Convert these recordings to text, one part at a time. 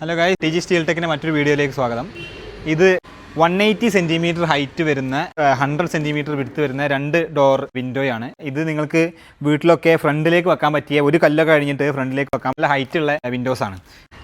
Hello ഗായ് T G steel ടെക്കിന്റെ മറ്റൊരു വീഡിയോയിലേക്ക് സ്വാഗതം. ഇത് വൺ എയ്റ്റി സെന്റിമീറ്റർ ഹൈറ്റ് വരുന്ന ഹൺഡ്രഡ് സെന്റിമീറ്റർ വിടുത്ത് വരുന്ന രണ്ട് ഡോർ വിൻഡോയാണ് ഇത് നിങ്ങൾക്ക് വീട്ടിലൊക്കെ ഫ്രണ്ടിലേക്ക് വെക്കാൻ പറ്റിയ ഒരു കല്ലൊക്കെ കഴിഞ്ഞിട്ട് ഫ്രണ്ടിലേക്ക് വെക്കാൻ നല്ല ഹൈറ്റ് ഉള്ള വിൻഡോസ് ആണ്.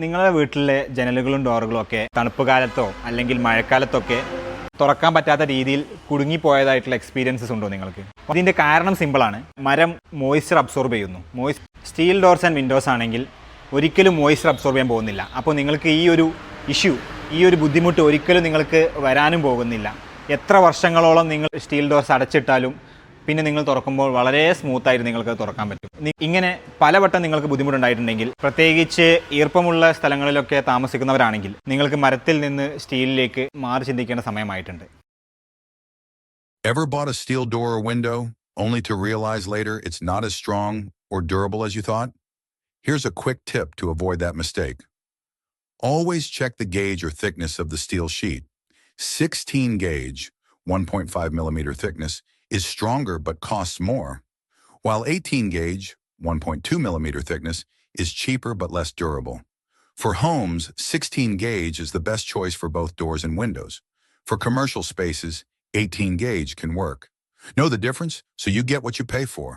നിങ്ങളുടെ വീട്ടിലെ ജനലുകളും ഡോറുകളും ഒക്കെ തണുപ്പ് കാലത്തോ അല്ലെങ്കിൽ മഴക്കാലത്തൊക്കെ തുറക്കാൻ പറ്റാത്ത രീതിയിൽ കുടുങ്ങിപ്പോയതായിട്ടുള്ള എക്സ്പീരിയൻസസ് ഉണ്ടോ നിങ്ങൾക്ക്? അതിന്റെ കാരണം സിമ്പിളാണ് മരം മോയ്സ്ചർ അബ്സോർബ് ചെയ്യുന്നു. മോയ്സ് സ്റ്റീൽ ഡോർസ് ആൻഡ് വിൻഡോസ് ആണെങ്കിൽ ഒരിക്കലും മോയ്സ്ചർ അബ്സോർബ് ചെയ്യാൻ പോകുന്നില്ല. അപ്പോൾ നിങ്ങൾക്ക് ഈ ഒരു ഇഷ്യൂ ഈ ഒരു ബുദ്ധിമുട്ട് ഒരിക്കലും നിങ്ങൾക്ക് വരാനും പോകുന്നില്ല. എത്ര വർഷങ്ങളോളം നിങ്ങൾ സ്റ്റീൽ ഡോർസ് അടച്ചിട്ടാലും പിന്നെ നിങ്ങൾ തുറക്കുമ്പോൾ വളരെ സ്മൂത്തായിട്ട് നിങ്ങൾക്ക് തുറക്കാൻ പറ്റും ഇങ്ങനെ പലവട്ടം നിങ്ങൾക്ക് ബുദ്ധിമുട്ടുണ്ടായിട്ടുണ്ടെങ്കിൽ പ്രത്യേകിച്ച് ഈർപ്പമുള്ള സ്ഥലങ്ങളിലൊക്കെ താമസിക്കുന്നവരാണെങ്കിൽ നിങ്ങൾക്ക് മരത്തിൽ നിന്ന് സ്റ്റീലിലേക്ക് മാറി ചിന്തിക്കേണ്ട സമയമായിട്ടുണ്ട് Ever bought a steel door or window only to realize later it's not as strong or durable as you thought? Here's a quick tip to avoid that mistake. Always check the gauge or thickness of the steel sheet. 16 gauge, 1.5 millimeter thickness, is stronger but costs more, while 18 gauge, 1.2 millimeter thickness, is cheaper but less durable. For homes, 16 gauge is the best choice for both doors and windows. For commercial spaces, 18 gauge can work. Know the difference so you get what you pay for.